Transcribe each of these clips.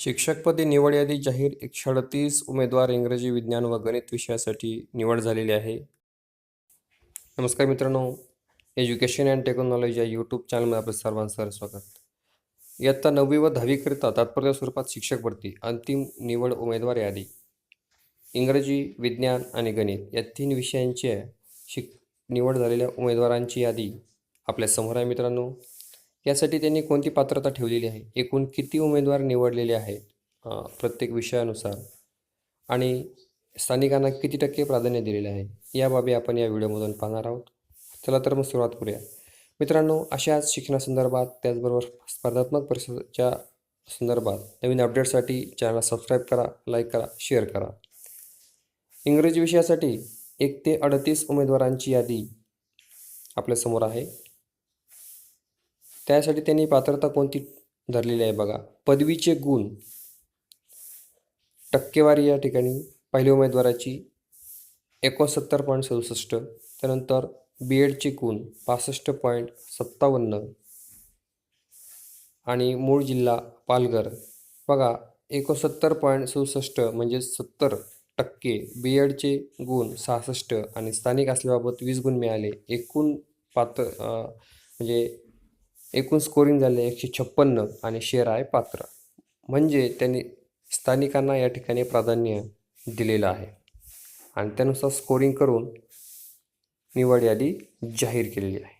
शिक्षकपदी निवड यादी जाहीर एकशे अडतीस उमेदवार इंग्रजी विज्ञान व गणित विषयासाठी निवड झालेली आहे. नमस्कार मित्रांनो एज्युकेशन अँड टेक्नॉलॉजी या यूट्यूब चॅनलमध्ये आपलं सर्वांचं स्वागत. इयत्ता नववी व दहावीकरिता तात्पुरत्या स्वरूपात शिक्षक भरती अंतिम निवड उमेदवार यादी. इंग्रजी विज्ञान आणि गणित या तीन विषयांची शिक निवड झालेल्या उमेदवारांची यादी आपल्यासमोर आहे मित्रांनो. यासाठी त्यांनी कोणती पात्रता ठेवलेली आहे? एकूण किती उमेदवार निवडलेले आहेत? प्रत्येक विषयानुसार. आणि स्थानिकांना किती टक्के प्राधान्य दिलेले आहे? या बाबी आपण या व्हिडिओमधून पाहणार आहोत. चला तर मग सुरुवात करूया. मित्रांनो अशाच शिक्षणासंदर्भात त्याचबरोबर स्पर्धात्मक परीक्षेच्या संदर्भात नवीन अपडेटसाठी चॅनल सबस्क्राईब करा लाईक करा शेअर करा. इंग्रजी विषयासाठी एक ते अडतीस उमेदवारांची यादी आपल्यासमोर आहे. त्यासाठी त्यांनी पात्रता कोणती धरलेली आहे बघा. पदवीचे गुण. टक्केवारी या ठिकाणी पहिल्या उमेदवाराची एकोणसत्तर पॉईंट सदुसष्ट. त्यानंतर बी एडचे गुण पासष्ट पॉईंट सत्तावन्न. आणि मूळ जिल्हा पालघर. बघा एकोणसत्तर पॉईंट सदुसष्ट म्हणजे सत्तर टक्के. बी एडचे गुण सहासष्ट आणि स्थानिक असल्याबाबत वीस गुण मिळाले. एकूण पात्र म्हणजे एकूण स्कोरिंग झाले एकशे छप्पन्न आणि शेअर आहे पात्र. म्हणजे त्यांनी स्थानिकांना या ठिकाणी प्राधान्य दिलेलं आहे. आणि त्यानुसार स्कोरिंग करून निवड यादी जाहीर केलेली आहे.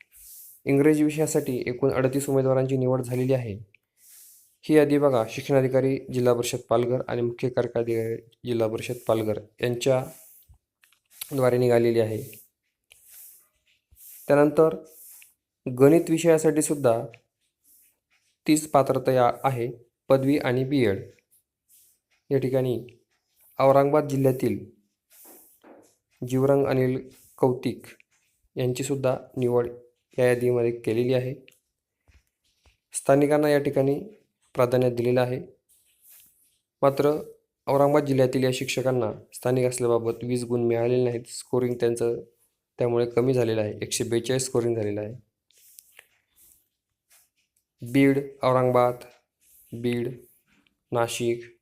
इंग्रजी विषयासाठी एकूण अडतीस उमेदवारांची निवड झालेली आहे. ही यादी बघा शिक्षणाधिकारी जिल्हा परिषद पालघर आणि मुख्य कार्यकारी जिल्हा परिषद पालघर यांच्या द्वारे निघालेली आहे. त्यानंतर गणित विषयासाठी सुद्धा तीच पात्रता या आहे पदवी आणि बी एड या ठिकाणी औरंगाबाद जिल्ह्यातील जीवरंग अनिल कौतिक यांचीसुद्धा निवड या यादीमध्ये केलेली आहे. स्थानिकांना या ठिकाणी प्राधान्य दिलेलं आहे. मात्र औरंगाबाद जिल्ह्यातील या शिक्षकांना स्थानिक असल्याबाबत वीस गुण मिळालेले नाहीत. स्कोरिंग त्यांचं त्यामुळे कमी झालेलं आहे. एकशे बेचाळीस स्कोरिंग झालेलं आहे. बीड औरंगाबाद बीड नाशिक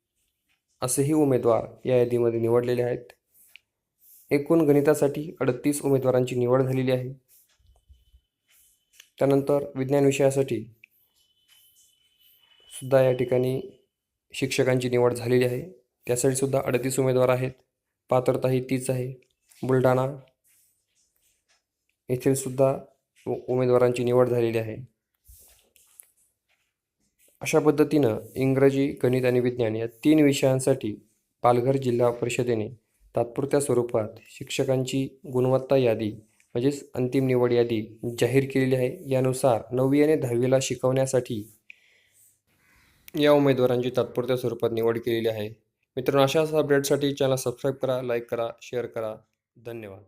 असेही उमेदवार या यादीमध्ये निवडलेले आहेत. एकूण गणितासाठी अडतीस उमेदवारांची निवड झालेली आहे. त्यानंतर विज्ञान विषयासाठी सुद्धा या ठिकाणी शिक्षकांची निवड झालेली आहे. त्यासाठी सुद्धा अडतीस उमेदवार आहेत. पात्रता ही तीच आहे. बुलढाणा येथील सुद्धा उमेदवारांची निवड झालेली आहे. अशा पद्धतीनं इंग्रजी गणित आणि विज्ञान या तीन विषयांसाठी पालघर जिल्हा परिषदेने तात्पुरत्या स्वरूपात शिक्षकांची गुणवत्ता यादी म्हणजेच अंतिम निवड यादी जाहीर केलेली आहे. यानुसार नववी आणि दहावीला शिकवण्यासाठी या उमेदवारांची तात्पुरत्या स्वरूपात निवड केलेली आहे. मित्रांनो अशाच अपडेटसाठी चॅनल सबस्क्राईब करा लाईक करा शेअर करा. धन्यवाद.